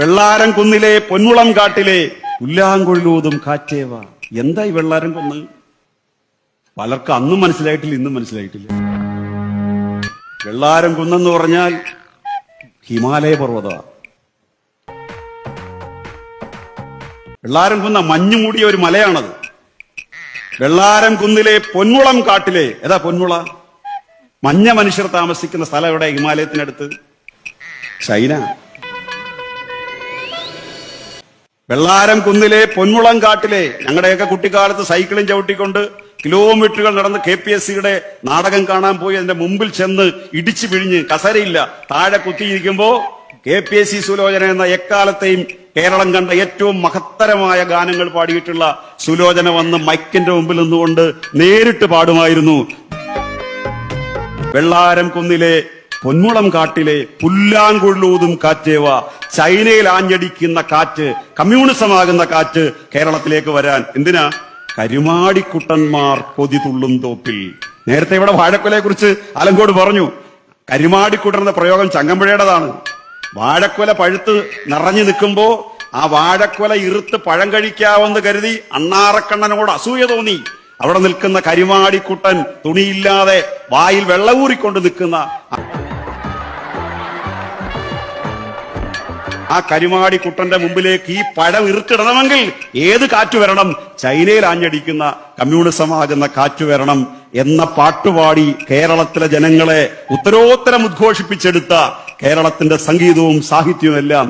വെള്ളാരം കുന്നിലെ പൊന്മുളം കാട്ടിലെ ഉല്ലാങ്കൊഴിലൂതും കാറ്റേവ. എന്താ ഈ വെള്ളാരം കുന്ന്? പലർക്കും അന്നും മനസ്സിലായിട്ടില്ല ഇന്നും മനസ്സിലായിട്ടില്ല. വെള്ളാരം കുന്നെന്ന് പറഞ്ഞാൽ ഹിമാലയ പർവതമാണ് വെള്ളാരം കുന്ന മഞ്ഞു മൂടിയ ഒരു മലയാണത്. വെള്ളാരം കുന്നിലെ പൊന്മുളം കാട്ടിലെ ഏതാ പൊന്മുള? മഞ്ഞ മനുഷ്യർ താമസിക്കുന്ന സ്ഥലം എവിടെ? ഹിമാലയത്തിനടുത്ത്. ചൈന. വെള്ളാരം കുന്നിലെ പൊന്മുളം കാട്ടിലെ ഞങ്ങളുടെയൊക്കെ കുട്ടിക്കാലത്ത് സൈക്കിളും ചവിട്ടിക്കൊണ്ട് കിലോമീറ്ററുകൾ നടന്ന് കെ പി എസ് സിയുടെ നാടകം കാണാൻ പോയി. അതിന്റെ മുമ്പിൽ ചെന്ന് ഇടിച്ചു പിഴിഞ്ഞ് കസരയില്ല. താഴെ കുത്തിയിരിക്കുമ്പോൾ K P S C Sulochana എന്ന എക്കാലത്തെയും കേരളം കണ്ട ഏറ്റവും മഹത്തരമായ ഗാനങ്ങൾ പാടിയിട്ടുള്ള സുലോചന വന്ന് മൈക്കിന്റെ മുമ്പിൽ നിന്നുകൊണ്ട് നേരിട്ട് പാടുമായിരുന്നു. വെള്ളാരം കുന്നിലെ പൊന്മുളം കാട്ടിലെ പുല്ലാങ്കുഴലൂതും കാറ്റേവ ചൈനയിൽ ആഞ്ഞടിക്കുന്ന കാറ്റ് കമ്മ്യൂണിസമാകുന്ന കാറ്റ് കേരളത്തിലേക്ക് വരാൻ എന്തിനാ? കരുമാടിക്കുട്ടന്മാർ കൊതി തുള്ളും തോപ്പിൽ. നേരത്തെ ഇവിടെ വാഴക്കൊലയെ കുറിച്ച് അലങ്കോട് പറഞ്ഞു. കരുമാടിക്കുട്ടൻ എന്ന പ്രയോഗം ചങ്ങമ്പുഴയുടേതാണ്. വാഴക്കൊല പഴുത്ത് നിറഞ്ഞു നിൽക്കുമ്പോ ആ വാഴക്കൊല ഇറുത്ത് പഴം കഴിക്കാവെന്ന് കരുതി അണ്ണാറക്കണ്ണനോട് അസൂയ തോന്നി. അവിടെ നിൽക്കുന്ന കരിമാടിക്കുട്ടൻ തുണിയില്ലാതെ വായിൽ വെള്ളമൂറിക്കൊണ്ട് നിൽക്കുന്ന ആ കരിമാടിക്കുട്ടന്റെ മുമ്പിലേക്ക് ഈ പഴം ഇറുക്കിടണമെങ്കിൽ ഏത് കാറ്റ് വരണം? ചൈനയിൽ ആഞ്ഞടിക്കുന്ന കമ്മ്യൂണിസമാകുന്ന കാറ്റ് വരണം എന്ന പാട്ടുപാടി കേരളത്തിലെ ജനങ്ങളെ ഉത്തരോത്തരം ഉദ്ഘോഷിപ്പിച്ചെടുത്ത കേരളത്തിന്റെ സംഗീതവും സാഹിത്യവും എല്ലാം